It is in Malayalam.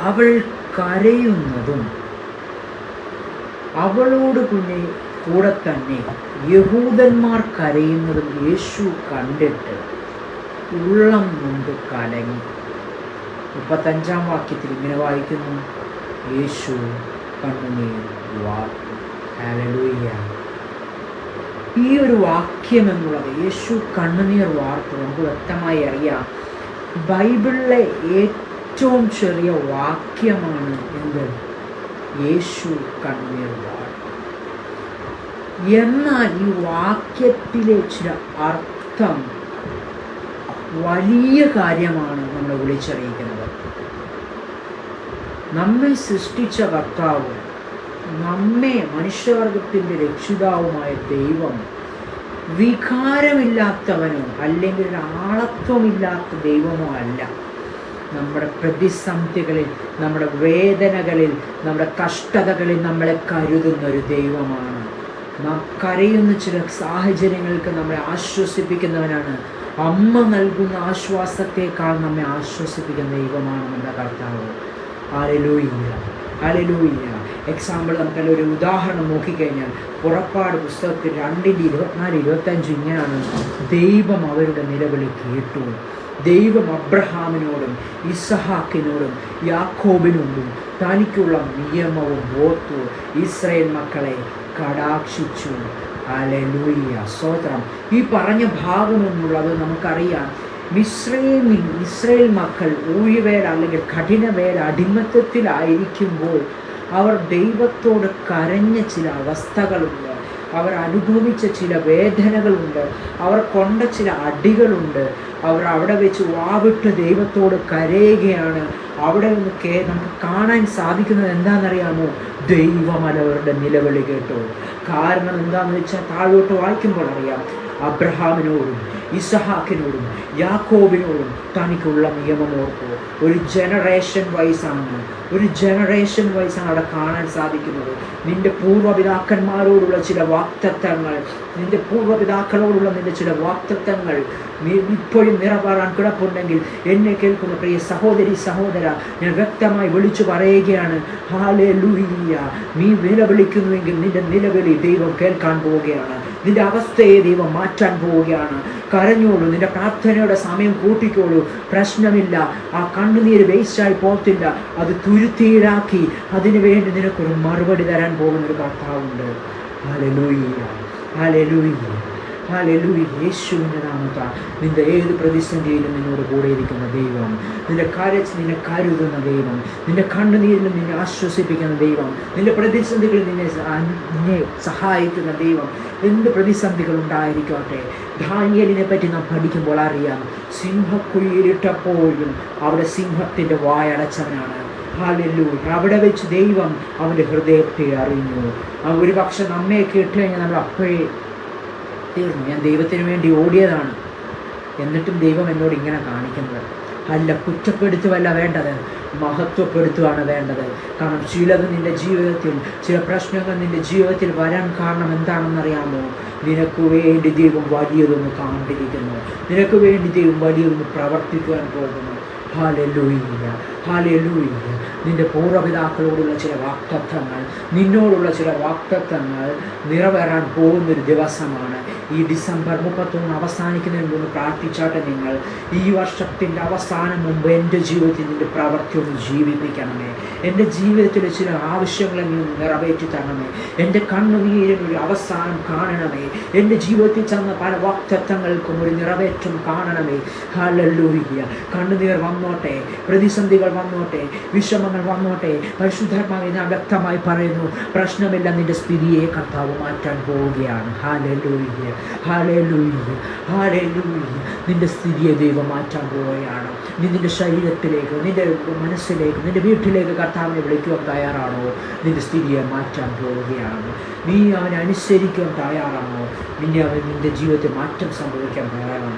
അവൾ കരയുന്നതും അവളോട് പിന്നെ കൂടെ തന്നെ യഹൂദന്മാർ കരയുന്നതും യേശു കണ്ടിട്ട് ഉള്ളം കൊണ്ട് കലങ്ങി. മുപ്പത്തഞ്ചാം വാക്യത്തിൽ ഇങ്ങനെ വായിക്കുന്നു. യേശു കണ്ണുനീർ ഈ ഒരു വാക്യം എന്നുള്ളത് യേശു കണ്ണുനീർ വാർത്ത. നമുക്ക് വ്യക്തമായി അറിയാം. ബൈബിളിലെ ഏറ്റവും ചെറിയ വാക്യമാണ് എന്ത്? യേശു കണ്ണീർ വാർത്തു എന്നാൽ ഈ വാക്യത്തിലെ ചില അർത്ഥം വലിയ കാര്യമാണ് നമ്മൾ വിളിച്ചറിയിക്കുന്നത്. നമ്മെ സൃഷ്ടിച്ച കർത്താവ് നമ്മെ മനുഷ്യവർഗത്തിന്റെ രക്ഷിതാവുമായ ദൈവം വികാരമില്ലാത്തവനോ അല്ലെങ്കിൽ ആളത്വമില്ലാത്ത ദൈവമോ അല്ല. നമ്മുടെ പ്രതിസന്ധികളിൽ നമ്മുടെ വേദനകളിൽ നമ്മുടെ കഷ്ടതകളിൽ നമ്മളെ കരുതുന്ന ഒരു ദൈവമാണ്. നാം കരയുന്ന ചില സാഹചര്യങ്ങൾക്ക് നമ്മളെ ആശ്വസിപ്പിക്കുന്നവനാണ്. അമ്മ നൽകുന്ന ആശ്വാസത്തേക്കാൾ നമ്മെ ആശ്വസിപ്പിക്കുന്ന ദൈവമാണ് നമ്മുടെ കർത്താവ്. അലലൂയില്ല അലലൂയില്ല എക്സാമ്പിൾ നമുക്കല്ല ഒരു ഉദാഹരണം നോക്കിക്കഴിഞ്ഞാൽ പുറപ്പാട് പുസ്തകത്തിൽ രണ്ടിന്റെ ഇരുപത്തിനാല് ഇരുപത്തഞ്ച് ഇങ്ങനെയാണ് ദൈവം അവരുടെ നിലവിളി കേട്ടു. ദൈവം അബ്രഹാമിനോടും ഇസഹാക്കിനോടും യാക്കോബിനോടും തനിക്കുള്ള നിയമവും ഓർത്തു ഇസ്രയേൽ മക്കളെ കടാക്ഷിച്ചു. അലലൂയ്യ സ്തോത്രം. ഈ പറഞ്ഞ ഭാഗമെന്നുള്ളത് നമുക്കറിയാം. മിശ്രൈമിൽ ഇസ്രയേൽ മക്കൾ ഊഴിവേല അല്ലെങ്കിൽ കഠിനവേല അടിമത്തത്തിലായിരിക്കുമ്പോൾ അവർ ദൈവത്തോട് കരഞ്ഞ ചില അവസ്ഥകളുണ്ട്. അവർ അനുഭവിച്ച ചില വേദനകളുണ്ട്. അവർ കൊണ്ട ചില അടികളുണ്ട്. അവർ അവിടെ വെച്ച് വാവിട്ട് ദൈവത്തോട് കരയുകയാണ്. അവിടെ നിന്ന് കേ നമുക്ക് കാണാൻ സാധിക്കുന്നത് എന്താണെന്നറിയാമോ? ദൈവമലവരുടെ നിലവിളി കേട്ടോ. കാരണം എന്താണെന്ന് വെച്ചാൽ താഴോട്ട് വായിക്കുമ്പോൾ അറിയാം. അബ്രഹാമിനോടും ഇസഹാക്കിനോടും യാക്കോബിനോടും തനിക്കുള്ള നിയമം ഓർക്കുക ഒരു ജനറേഷൻ വൈസാണ് ഒരു ജനറേഷൻ വൈസാണ് അവിടെ കാണാൻ സാധിക്കുന്നത്. നിന്റെ പൂർവപിതാക്കന്മാരോടുള്ള ചില വാക്തത്വങ്ങൾ നിന്റെ പൂർവപിതാക്കളോടുള്ള നിന്റെ ചില വാക്തത്വങ്ങൾ നീ ഇപ്പോഴും നിറപാറാൻ കിടപ്പുണ്ടെങ്കിൽ എന്നെ കേൾക്കുന്ന പ്രിയ സഹോദരി സഹോദര ഞാൻ വ്യക്തമായി വിളിച്ചു പറയുകയാണ് ഹാലേ ലൂഹിയ നീ നിലവിളിക്കുന്നുവെങ്കിൽ നിന്റെ നിലവിളി ദൈവം കേൾക്കാൻ പോവുകയാണ്. നിന്റെ അവസ്ഥയെ ദൈവം മാറ്റാൻ പോവുകയാണ്. കരഞ്ഞോളൂ നിന്റെ പ്രാർത്ഥനയുടെ സമയം കൂട്ടിക്കോളൂ. പ്രശ്നമില്ല ആ കണ്ണുനീര് വേസ്റ്റായി പോകത്തില്ല അത് തുരുത്തീരാക്കി അതിനു വേണ്ടി നിനക്കൊരു മറുപടി തരാൻ പോകുന്ന ഒരു കർത്താവുണ്ട്. ഹലലൂയ്യ ഹലലൂയ്യ ഹാലലൂയ യേശുവിന്റെ നാമത്താൽ നിന്റെ ഏത് പ്രതിസന്ധിയിലും നിന്നോട് കൂടെ ഇരിക്കുന്ന ദൈവം നിന്റെ കാര്യത്തിൽ നിന്നെ കരുതുന്ന ദൈവം നിന്റെ കണ്ണുനീരിലും നിന്നെ ആശ്വസിപ്പിക്കുന്ന ദൈവം നിന്റെ പ്രതിസന്ധികളിൽ നിന്നെ നിന്നെ സഹായിക്കുന്ന ദൈവം എന്ത് പ്രതിസന്ധികൾ ഉണ്ടായിരിക്കട്ടെ ധാന്യലിനെ പറ്റി നാം പഠിക്കുമ്പോൾ അറിയാം സിംഹക്കുഴിയിലിട്ടപ്പോഴും അവിടെ സിംഹത്തിന്റെ വായടച്ചവനാണ്. അവിടെ വെച്ച് ദൈവം അവന്റെ ഹൃദയത്തെ അറിഞ്ഞു. ഒരു പക്ഷെ നമ്മെ കേട്ട് കഴിഞ്ഞാൽ നമ്മൾ അപ്പോഴേ തീർന്നു ഞാൻ ദൈവത്തിന് വേണ്ടി ഓടിയതാണ്. എന്നിട്ടും ദൈവം എന്നോട് ഇങ്ങനെ കാണിക്കുന്നത്. അല്ല കുറ്റപ്പെടുത്തുവല്ല വേണ്ടത്. മഹത്വപ്പെടുത്തുവാണ് വേണ്ടത്. കാരണം ചിലത് നിന്റെ ജീവിതത്തിൽ ചില പ്രശ്നങ്ങൾ നിന്റെ ജീവിതത്തിൽ വരാൻ കാരണം എന്താണെന്നറിയാമോ? നിനക്ക് വേണ്ടി ദൈവം വലിയതൊന്ന് കാണ്ടിരിക്കുന്നു നിനക്ക് വേണ്ടി ദൈവം വലിയതൊന്ന് പ്രവർത്തിക്കുവാൻ പോകുന്നു. ഹാലലൂയ്യ ഹാലലൂയ്യ നിന്റെ പൂർവപിതാക്കളോടുള്ള ചില വാക്തത്വങ്ങൾ നിന്നോടുള്ള ചില വാക്തത്വങ്ങൾ നിറവേറാൻ പോകുന്നൊരു ദിവസമാണ്. ഈ ഡിസംബർ മുപ്പത്തൊന്ന് അവസാനിക്കുന്നതിന് മുമ്പ് പ്രാർത്ഥിച്ചാട്ടെ നിങ്ങൾ. ഈ വർഷത്തിന്റെ അവസാനം മുമ്പ് എന്റെ ജീവിതത്തിൽ നിന്റെ പ്രവൃത്തി ഒന്ന് ജീവിപ്പിക്കണമേ. എന്റെ ജീവിതത്തിലെ ചില ആവശ്യങ്ങളെങ്കിലും നിറവേറ്റി തരണമേ. എന്റെ കണ്ണുനീരിന് ഒരു അവസാനം കാണണമേ. എന്റെ ജീവിതത്തിൽ ചെന്ന പല വാക്തത്വങ്ങൾക്കും ഒരു നിറവേറ്റം കാണണമേ. ഹാലല്ലൂയ്യ കണ്ണുനീർ വന്നോട്ടെ. പ്രതിസന്ധികൾ വന്നോട്ടെ. വിഷമങ്ങൾ വന്നോട്ടെ. പരിശുദ്ധാത്മാവെ ഞാൻ വ്യക്തമായി പറയുന്നു പ്രശ്നമില്ല നിന്റെ സ്ഥിതിയെ കർത്താവ് മാറ്റാൻ പോവുകയാണ്. ഹാലലൂയ്യ ഹാലേ ലൂയ്യ നിന്റെ സ്ഥിതിയെ ദൈവം മാറ്റാൻ പോവുകയാണ്. നീ നിന്റെ ശരീരത്തിലേക്ക് നിന്റെ മനസ്സിലേക്ക് നിന്റെ വീട്ടിലേക്ക് കർത്താവിനെ വിളിക്കുവാൻ തയ്യാറാണോ? നിന്റെ സ്ഥിതിയെ മാറ്റാൻ പോവുകയാണ്. നീ അവനെ അനുസരിക്കാൻ തയ്യാറാണോ? നിന്നെ അവൻ നിന്റെ ജീവിതത്തിൽ മാറ്റം സംഭവിക്കാൻ തയ്യാറാണോ.